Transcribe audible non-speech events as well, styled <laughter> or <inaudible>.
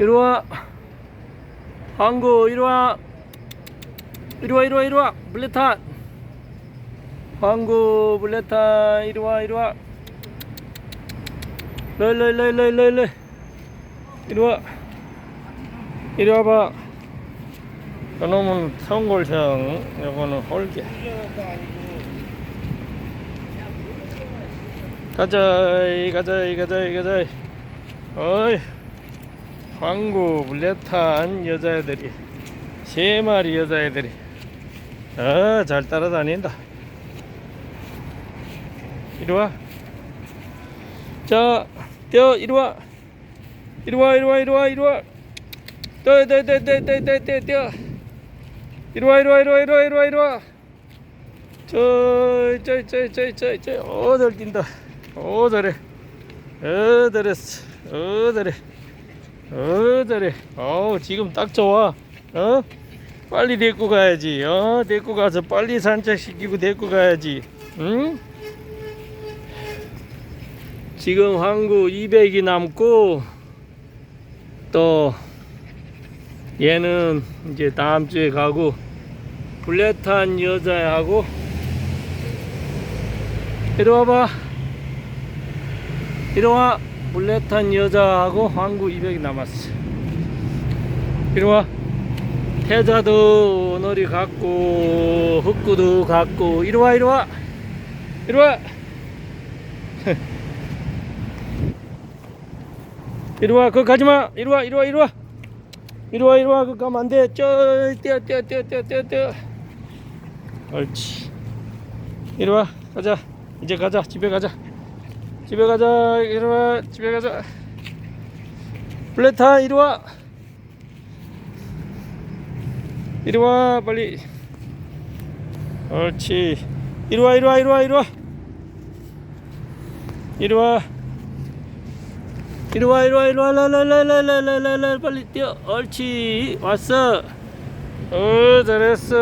이리와. 항구 이리와. 이리와 이리와 이리와. 블레탄. 항구 블레탄. 이리와 이리와. 럴럴럴럴럴럴 이리와. 이리 와봐. 저놈은 성골성 요거는 홀개 가자 이 가자 이 가자 이 가자 어이 황구 물레탄 여자애들이 세 마리 여자애들이. 어잘 따라다닌다. 이리와. 자 뛰어 이리와. 이리와 이리와 이리와 이리와. 뛰어 뛰어 뛰어 뛰어 뛰어 뛰어 뛰어 뛰어. 이리와 이리와 이리와 이리와 이리와 이리와. 저저저저저저 어들 뛴다. 어 잘해. 어 잘했어. 어 잘해 어 잘해 어 지금 딱 좋아. 어? 빨리 데리고 가야지. 어? 데리고 가서 빨리 산책시키고 데리고 가야지. 응? 지금 항구 200이 남고 또 얘는 이제 다음 주에 가고 블레탄 여자하고 이리 와봐. 이리 와 블레탄 여자하고 항구 200이 남았어. 이리 와. 태자도 오늘이 갔고 흑구도 갔고. 이리 와 이리 와. 이리 와. <laughs> 이리 와 그거 가지마. 이리 와 이리 와 이리 와. 이리 와 이리 와. 그거 가면 안돼. 저 뛰어 뛰어 뛰어 뛰어 뛰어 뛰어. 옳지. 이리 와 가자. 이제 가자. 집에 가자 집에 가자 이리 와. 집에 가자. 블레타 이리 와. 이리 와 빨리. 옳지. 이리 와 이리 와 이리 와 이리 와. 이리 와. 이리 와 이리 와 이리 와. 라라라라라라라 빨리 뛰어. 옳지. 왔어. 어 잘했어